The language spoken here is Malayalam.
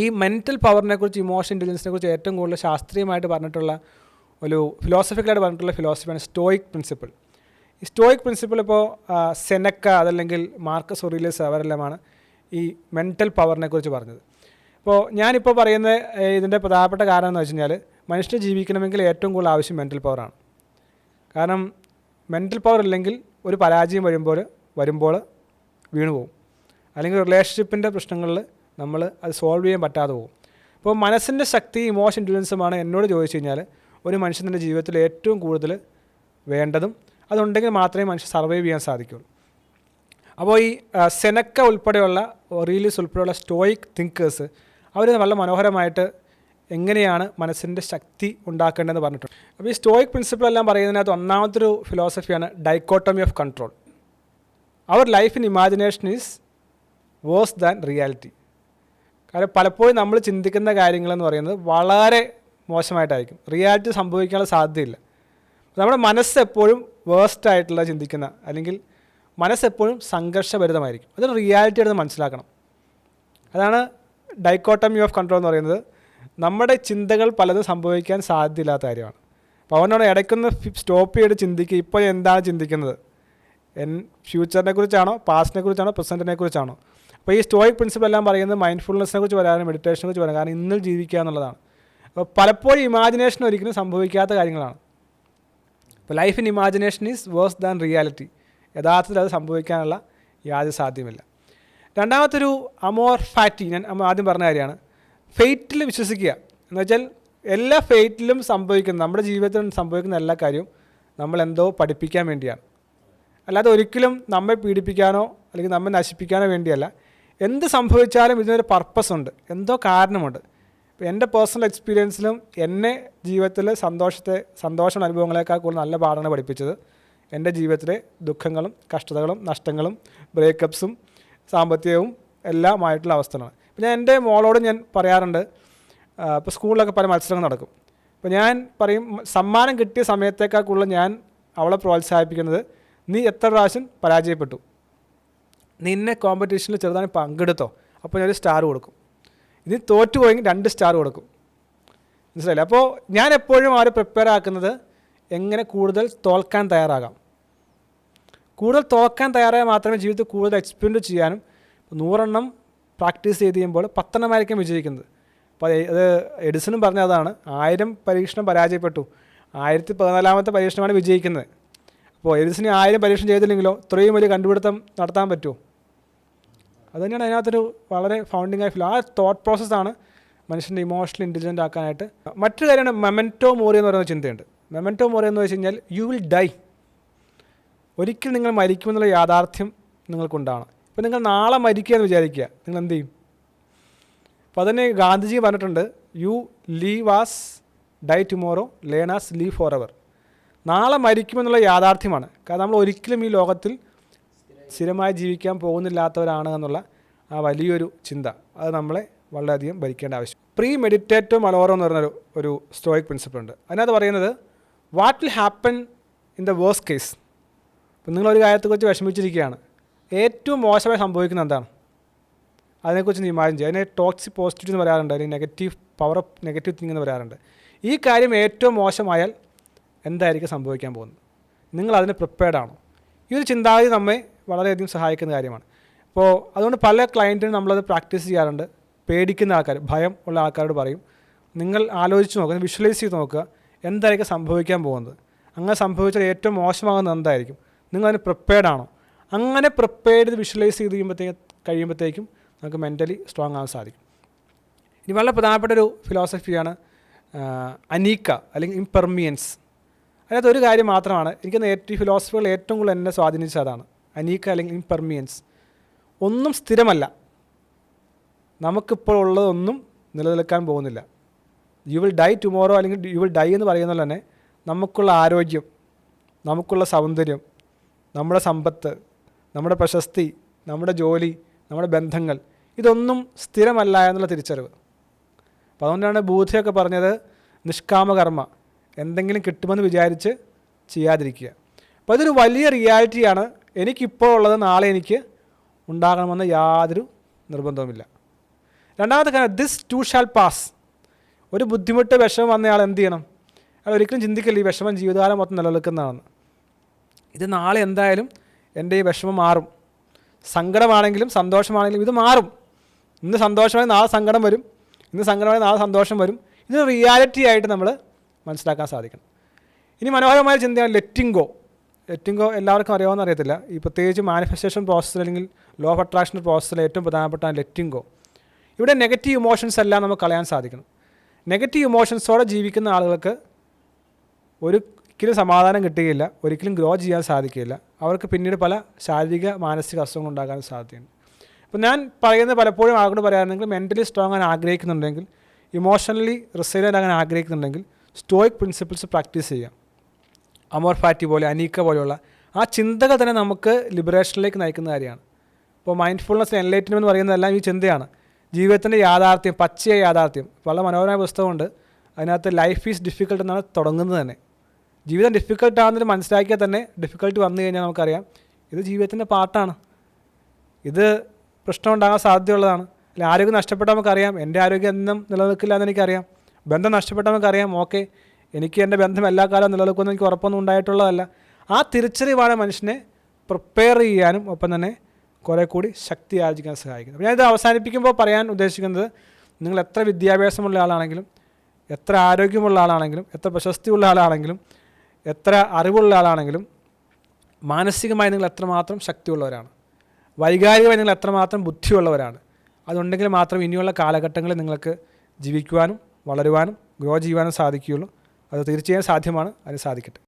ഈ മെന്റൽ പവറിനെ കുറിച്ച് ഇമോഷൻ ഇന്റലിജൻസിനെ കുറിച്ച് ഏറ്റവും കൂടുതൽ ശാസ്ത്രീയമായിട്ട് പറഞ്ഞിട്ടുള്ള ഒരു ഫിലോസഫിക്കലായിട്ട് പറഞ്ഞിട്ടുള്ള ഫിലോസഫിയാണ് സ്റ്റോയിക് പ്രിൻസിപ്പിൾ ഈ സ്റ്റോയിക് പ്രിൻസിപ്പിൾ ഇപ്പോൾ സെനക്ക അതല്ലെങ്കിൽ മാർക്കസ് ഒറീലിയസ് അവരെല്ലാമാണ് ഈ മെന്റൽ പവറിനെ കുറിച്ച് പറഞ്ഞത്. ഇപ്പോൾ ഞാനിപ്പോൾ പറയുന്ന ഇതിന്റെ പ്രധാനപ്പെട്ട കാരണം എന്ന് വെച്ച് കഴിഞ്ഞാൽ ജീവിക്കണമെങ്കിൽ ഏറ്റവും കൂടുതൽ ആവശ്യം മെന്റൽ പവറാണ് കാരണം മെന്റൽ പവർ ഇല്ലെങ്കിൽ ഒരു പരാജയം വരുമ്പോൾ വരുമ്പോൾ വീണുപോകും. അല്ലെങ്കിൽ റിലേഷൻഷിപ്പിന്റെ പ്രശ്നങ്ങളിൽ നമ്മൾ അത് സോൾവ് ചെയ്യാൻ പറ്റാതെ പോകും. അപ്പോൾ മനസ്സിന്റെ ശക്തി ഇമോഷൻ ഇന്റലിജൻസുമാണ് എന്നോട് ചോദിച്ചു കഴിഞ്ഞാൽ ഒരു മനുഷ്യന്റെ ജീവിതത്തിൽ ഏറ്റവും കൂടുതൽ വേണ്ടതും അതുണ്ടെങ്കിൽ മാത്രമേ മനുഷ്യൻ സർവൈവ് ചെയ്യാൻ സാധിക്കുള്ളൂ അപ്പോൾ ഈ സെനക്ക ഉൾപ്പെടെയുള്ള റീലീസ് ഉൾപ്പെടെയുള്ള സ്റ്റോയിക് തിങ്കേഴ്സ് അവർ വളരെ മനോഹരമായിട്ട് എങ്ങനെയാണ് മനസ്സിന്റെ ശക്തി ഉണ്ടാക്കേണ്ടതെന്ന് പറഞ്ഞിട്ടുണ്ട്. അപ്പോൾ ഈ സ്റ്റോയിക് പ്രിൻസിപ്പിൾ എല്ലാം പറയുന്നതിനകത്ത് ഒന്നാമത്തൊരു ഫിലോസഫിയാണ് dichotomy of control our life in imagination is worse than reality കാരണം പലപ്പോഴും നമ്മൾ ചിന്തിക്കുന്ന കാര്യങ്ങളെന്ന് പറയുന്നത് വളരെ മോശമായിട്ടായിരിക്കും. റിയാലിറ്റി സംഭവിക്കാനുള്ള സാധ്യതയില്ല. നമ്മുടെ മനസ്സ് എപ്പോഴും വേസ്റ്റ് ആയിട്ടുള്ള ചിന്തിക്കുന്ന അല്ലെങ്കിൽ മനസ്സെപ്പോഴും സംഘർഷഭരിതമായിരിക്കും. അതൊരു റിയാലിറ്റി ആയിട്ട് മനസ്സിലാക്കണം. അതാണ് ഡൈക്കോട്ടമി ഓഫ് കൺട്രോൾ എന്ന് പറയുന്നത്. നമ്മുടെ ചിന്തകൾ പലതും സംഭവിക്കാൻ സാധ്യതയില്ലാത്ത കാര്യമാണ്. അപ്പോൾ അവനോട് ഇടയ്ക്കൊന്ന് സ്റ്റോപ്പ് ചെയ്ത് ചിന്തിക്കുക ഇപ്പോൾ എന്താണ് ചിന്തിക്കുന്നത്? എൻ ഫ്യൂച്ചറിനെ കുറിച്ചാണോ പാസ്റ്റിനെ കുറിച്ചാണോ പ്രസന്റിനെ കുറിച്ചാണോ? അപ്പോൾ ഈ സ്റ്റോയിക് പ്രിൻസിപ്പൽ എല്ലാം പറയുന്നത് മൈൻഡ്ഫുൾനെസ്സിനെ കുറിച്ച് പറയാനും മെഡിറ്റേഷനെ കുറിച്ച് വരാനും കാരണം ഇന്നിൽ ജീവിക്കുക എന്നുള്ളതാണ്. അപ്പോൾ പലപ്പോഴും ഇമാജിനേഷൻ ഒരിക്കലും സംഭവിക്കാത്ത കാര്യങ്ങളാണ്. ഇപ്പോൾ life in imagination is worse than reality യഥാർത്ഥത്തിൽ അത് സംഭവിക്കാനുള്ള യാതൊരു സാധ്യമില്ല രണ്ടാമത്തൊരു അമോർ ഫാറ്റി ഞാൻ ആദ്യം പറഞ്ഞ കാര്യമാണ്. ഫെയ്റ്റിൽ വിശ്വസിക്കുക. എന്ന് വെച്ചാൽ എല്ലാ ഫെയ്റ്റിലും സംഭവിക്കുന്ന നമ്മുടെ ജീവിതത്തിൽ സംഭവിക്കുന്ന എല്ലാ കാര്യവും നമ്മൾ എന്തോ പഠിപ്പിക്കാൻ വേണ്ടിയാണ്. അല്ലാതെ ഒരിക്കലും നമ്മെ പീഡിപ്പിക്കാനോ അല്ലെങ്കിൽ നമ്മെ നശിപ്പിക്കാനോ വേണ്ടിയല്ല. എന്ത് സംഭവിച്ചാലും ഇതിനൊരു പർപ്പസ് ഉണ്ട്. എന്തോ കാരണമുണ്ട്. എന്റെ പേഴ്സണൽ എക്സ്പീരിയൻസിലും എന്നെ ജീവിതത്തിൽ സന്തോഷത്തെ സന്തോഷം അനുഭവങ്ങളെക്കാൾ കൂടുതൽ നല്ല പാഠങ്ങൾ പഠിപ്പിച്ചത്. എന്റെ ജീവിതത്തിലെ ദുഃഖങ്ങളും കഷ്ടതകളും നഷ്ടങ്ങളും ബ്രേക്കപ്സും സാമ്പത്തികവും എല്ലാമായിട്ടുള്ള അവസ്ഥകളാണ്. ഇപ്പോൾ ഞാൻ എന്റെ മോളോട് ഞാൻ പറയാറുണ്ട് ഇപ്പോൾ സ്കൂളിലൊക്കെ പല മത്സരങ്ങൾ നടക്കും. അപ്പോൾ ഞാൻ പറയും സമ്മാനം കിട്ടിയ സമയത്തേക്കാൾ കൂടുതൽ ഞാൻ അവളെ പ്രോത്സാഹിപ്പിക്കുന്നത് നീ എത്ര പ്രാവശ്യം പരാജയപ്പെട്ടു? നിന്നെ കോമ്പറ്റീഷനിൽ ചെറുതായി പങ്കെടുത്തോ. അപ്പോൾ ഞാനൊരു സ്റ്റാർ കൊടുക്കും. ഇനി തോറ്റു പോയെങ്കിൽ രണ്ട് സ്റ്റാർ കൊടുക്കും. മനസ്സിലായില്ലേ? അപ്പോൾ ഞാൻ എപ്പോഴും അവരെ പ്രിപ്പയർ ആക്കുന്നത് എങ്ങനെ കൂടുതൽ തോൽക്കാൻ തയ്യാറാകാം. കൂടുതൽ തോൽക്കാൻ തയ്യാറായാൽ മാത്രമേ ജീവിതത്തിൽ കൂടുതൽ എക്സ്പീരിയൻസ് ചെയ്യാനും നൂറെണ്ണം പ്രാക്ടീസ് ചെയ്ത് ചെയ്യുമ്പോൾ പത്തെണ്ണമായിരിക്കും വിജയിക്കുന്നത്. അപ്പോൾ അത് എഡിസണും പറഞ്ഞ അതാണ്. ആയിരം പരീക്ഷണം പരാജയപ്പെട്ടു. ആയിരത്തി പതിനാലാമത്തെ പരീക്ഷണമാണ് വിജയിക്കുന്നത്. അപ്പോൾ എഡിസിന് ആയിരം പരീക്ഷണം ചെയ്തില്ലെങ്കിലോ ഇത്രയും വലിയ കണ്ടുപിടുത്തം നടത്താൻ പറ്റുമോ? അത് തന്നെയാണ് അതിനകത്തൊരു വളരെ ഫൗണ്ടിങ് ആയി ഫീൽ ആ തോട്ട് പ്രോസസ്സാണ് മനുഷ്യന്റെ ഇമോഷണൽ ഇന്റലിജന്റ് ആക്കാനായിട്ട്. മറ്റൊരു കാര്യമാണ് മെമെന്റോ മോറി എന്ന് പറയുന്ന ചിന്തയുണ്ട്. മെമെന്റോ മോറി എന്ന് വെച്ച് കഴിഞ്ഞാൽ യു വിൽ ഡൈ ഒരിക്കലും നിങ്ങൾ മരിക്കുമെന്നുള്ള യാഥാർത്ഥ്യം നിങ്ങൾക്കുണ്ടാവണം. ഇപ്പോൾ നിങ്ങൾ നാളെ മരിക്കുക എന്ന് വിചാരിക്കുക നിങ്ങൾ എന്ത് ചെയ്യും? അപ്പോൾ അതന്നെ ഗാന്ധിജി പറഞ്ഞിട്ടുണ്ട് you live as die tomorrow learn as live for ever നാളെ മരിക്കുമെന്നുള്ള യാഥാർത്ഥ്യമാണ്. കാരണം നമ്മൾ ഒരിക്കലും ഈ ലോകത്തിൽ സ്ഥിരമായി ജീവിക്കാൻ പോകുന്നില്ലാത്തവരാണ് എന്നുള്ള ആ വലിയൊരു ചിന്ത. അത് നമ്മളെ വളരെയധികം ഭരിക്കേണ്ട ആവശ്യം. പ്രീ മെഡിറ്റേറ്റോ മലോറോ എന്ന് പറയുന്നൊരു ഒരു സ്റ്റോയിക് പ്രിൻസിപ്പിൾ ഉണ്ട്. അതിനകത്ത് പറയുന്നത് what will happen in the worse case ഇപ്പം നിങ്ങളൊരു കാര്യത്തെക്കുറിച്ച് വിഷമിച്ചിരിക്കുകയാണ്. ഏറ്റവും മോശമായി സംഭവിക്കുന്നത് എന്താണ്? അതിനെക്കുറിച്ച് ഇമാജിൻ ചെയ്യുക അതിനെ ടോക്സിക് പോസിറ്റീവ് എന്ന് പറയാറുണ്ട്. അല്ലെങ്കിൽ negative power of negative thing എന്ന് പറയാറുണ്ട്. ഈ കാര്യം ഏറ്റവും മോശമായാൽ എന്തായിരിക്കും സംഭവിക്കാൻ പോകുന്നത്? നിങ്ങൾ അതിന് പ്രിപ്പയർഡ് ആണോ? ഈ ഒരു ചിന്താഗതി നമ്മെ വളരെയധികം സഹായിക്കുന്ന കാര്യമാണ്. അപ്പോൾ അതുകൊണ്ട് പല ക്ലയന്റിനും നമ്മളത് പ്രാക്ടീസ് ചെയ്യാറുണ്ട്. പേടിക്കുന്ന ആൾക്കാർ ഭയം ഉള്ള ആൾക്കാരോട് പറയും. നിങ്ങൾ ആലോചിച്ച് നോക്കുക വിഷ്വലൈസ് ചെയ്ത് നോക്കുക എന്തായിരിക്കും സംഭവിക്കാൻ പോകുന്നത്? അങ്ങനെ സംഭവിച്ചാൽ ഏറ്റവും മോശമാകുന്നത് എന്തായിരിക്കും? നിങ്ങൾ അതിന് പ്രിപ്പയർഡ് ആണോ? അങ്ങനെ പ്രിപ്പയർഡ് ചെയ്ത് വിഷ്വലൈസ് ചെയ്ത് കഴിയുമ്പോഴത്തേക്ക് കഴിയുമ്പോഴത്തേക്കും നമുക്ക് മെന്റലി സ്ട്രോങ് ആകാൻ സാധിക്കും. ഇനി വളരെ പ്രധാനപ്പെട്ട ഒരു ഫിലോസഫിയാണ് അനീക്ക അല്ലെങ്കിൽ ഇംപെർമിയൻസ് അതിനകത്ത് ഒരു കാര്യം മാത്രമാണ്. എനിക്ക് ഏറ്റവും ഫിലോസഫികൾ ഏറ്റവും കൂടുതൽ എന്നെ സ്വാധീനിച്ചത് അതാണ്. അനീക്ക അല്ലെങ്കിൽ ഇംപെർമിയൻസ് ഒന്നും സ്ഥിരമല്ല. നമുക്കിപ്പോൾ ഉള്ളതൊന്നും നിലനിൽക്കാൻ പോകുന്നില്ല. യു വിൽ ഡൈ ടുമോറോ അല്ലെങ്കിൽ യു വിൽ ഡൈ എന്ന് പറയുന്നത് തന്നെ നമുക്കുള്ള ആരോഗ്യം നമുക്കുള്ള സൗന്ദര്യം നമ്മുടെ സമ്പത്ത് നമ്മുടെ പ്രശസ്തി നമ്മുടെ ജോലി നമ്മുടെ ബന്ധങ്ങൾ. ഇതൊന്നും സ്ഥിരമല്ല എന്നുള്ള തിരിച്ചറിവ്. അപ്പോൾ അതുകൊണ്ടാണ് ബൂധയൊക്കെ പറഞ്ഞത് നിഷ്കാമകർമ്മ. എന്തെങ്കിലും കിട്ടുമെന്ന് വിചാരിച്ച് ചെയ്യാതിരിക്കുക. അപ്പോൾ ഇതൊരു വലിയ റിയാലിറ്റിയാണ് എനിക്കിപ്പോൾ ഉള്ളത് നാളെ എനിക്ക് ഉണ്ടാകണമെന്ന് യാതൊരു നിർബന്ധവുമില്ല. രണ്ടാമത്തെ കാര്യം ദിസ് ടു ഷാൽ പാസ് ഒരു ബുദ്ധിമുട്ട് വിഷമം വന്നയാൾ എന്ത് ചെയ്യണം? അയാൾ ഒരിക്കലും ചിന്തിക്കില്ല ഈ വിഷമം ജീവിതകാലം മൊത്തം നിലനിൽക്കുന്നതാണെന്ന്. ഇത് നാളെ എന്തായാലും എന്റെ ഈ വിഷമം മാറും. സങ്കടമാണെങ്കിലും സന്തോഷമാണെങ്കിലും ഇത് മാറും. ഇന്ന് സന്തോഷമായി നാളെ സങ്കടം വരും. ഇന്ന് സങ്കടമായി നാളെ സന്തോഷം വരും. ഇത് റിയാലിറ്റി ആയിട്ട് നമ്മൾ മനസ്സിലാക്കാൻ സാധിക്കണം. ഇനി മനോഹരമായ ചിന്തയാണ് ലെറ്റിംഗ് ലെറ്റിംഗ് എല്ലാവർക്കും അറിയാമെന്ന് അറിയത്തില്ല. ഈ പ്രത്യേകിച്ച് മാനിഫെസ്റ്റേഷൻ പ്രോസസ്സിൽ അല്ലെങ്കിൽ ലോ ഓഫ് അട്രാക്ഷൻ പ്രോസസ്സിൽ ഏറ്റവും പ്രധാനപ്പെട്ട ലെറ്റിംഗ് ഇവിടെ നെഗറ്റീവ് ഇമോഷൻസ് എല്ലാം നമുക്ക് കളയാൻ സാധിക്കണം. നെഗറ്റീവ് ഇമോഷൻസോടെ ജീവിക്കുന്ന ആളുകൾക്ക് ഒരിക്കലും സമാധാനം കിട്ടുകയില്ല. ഒരിക്കലും ഗ്രോ ചെയ്യാൻ സാധിക്കില്ല അവർക്ക് പിന്നീട് പല ശാരീരിക മാനസിക അസുഖങ്ങൾ ഉണ്ടാകാൻ സാധ്യതയുണ്ട്. അപ്പോൾ ഞാൻ പറയുന്നത് പലപ്പോഴും ആളോട് പറയാറുണ്ടെങ്കിൽ മെന്റലി സ്ട്രോങ് ആകാൻ ആഗ്രഹിക്കുന്നുണ്ടെങ്കിൽ ഇമോഷണലി റിസൈലന്റ് ആകാൻ ആഗ്രഹിക്കുന്നുണ്ടെങ്കിൽ സ്റ്റോയിക് പ്രിൻസിപ്പിൾസ് പ്രാക്ടീസ് ചെയ്യാം. അമോർ ഫാറ്റി പോലെ അനീക്ക പോലെയുള്ള ആ ചിന്തകൾ തന്നെ നമുക്ക് ലിബറേഷനിലേക്ക് നയിക്കുന്ന കാര്യമാണ്. ഇപ്പോൾ മൈൻഡ്ഫുൾനെസ് എൻലൈറ്റ്മെന്റ് എന്ന് പറയുന്നതെല്ലാം ഈ ചിന്തയാണ്. ജീവിതത്തിന്റെ യാഥാർത്ഥ്യം പച്ചയായ യാഥാർത്ഥ്യം. വളരെ മനോഹരമായ പുസ്തകമുണ്ട്. അതിനകത്ത് ലൈഫ് ഈസ് ഡിഫിക്കൽട്ട് എന്നാണ് തുടങ്ങുന്നത് തന്നെ. ജീവിതം ഡിഫിക്കൽട്ടാണെന്ന് മനസ്സിലാക്കിയാൽ തന്നെ ഡിഫിക്കൽട്ട് വന്നു കഴിഞ്ഞാൽ നമുക്കറിയാം ഇത് ജീവിതത്തിന്റെ പാട്ടാണ്. ഇത് പ്രശ്നം ഉണ്ടാകാൻ സാധ്യതയുള്ളതാണ്. അല്ലെങ്കിൽ ആരോഗ്യം നഷ്ടപ്പെട്ടാൽ നമുക്കറിയാം എന്റെ ആരോഗ്യം എന്നും നിലനിൽക്കില്ല എന്ന് എനിക്കറിയാം. ബന്ധം നഷ്ടപ്പെട്ടവർക്കറിയാം ഓക്കെ. എനിക്ക് എന്റെ ബന്ധം എല്ലാ കാലവും നിലനിൽക്കുമെന്ന് എനിക്ക് ഉറപ്പൊന്നും ഉണ്ടായിട്ടുള്ളതല്ല. ആ തിരിച്ചറിവാണ് മനുഷ്യനെ പ്രിപ്പയർ ചെയ്യാനും ഒപ്പം തന്നെ കുറേ കൂടി ശക്തി ആർജിക്കാൻ സഹായിക്കുന്നത്. ഞാനിത് അവസാനിപ്പിക്കുമ്പോൾ പറയാൻ ഉദ്ദേശിക്കുന്നത് നിങ്ങൾ എത്ര വിദ്യാഭ്യാസമുള്ള ആളാണെങ്കിലും എത്ര ആരോഗ്യമുള്ള ആളാണെങ്കിലും എത്ര പ്രശസ്തിയുള്ള ആളാണെങ്കിലും എത്ര അറിവുള്ള ആളാണെങ്കിലും മാനസികമായി നിങ്ങൾ എത്രമാത്രം ശക്തിയുള്ളവരാണ്. വൈകാരികമായി നിങ്ങൾ എത്രമാത്രം ബുദ്ധിയുള്ളവരാണ്. അതുണ്ടെങ്കിൽ മാത്രം ഇനിയുള്ള കാലഘട്ടങ്ങളിൽ നിങ്ങൾക്ക് ജീവിക്കുവാനും വളരുവാനും ഗ്രോ ചെയ്യുവാനും സാധിക്കുകയുള്ളൂ. അത് തീർച്ചയായും സാധ്യമാണ്. അതിന് സാധിക്കട്ടെ.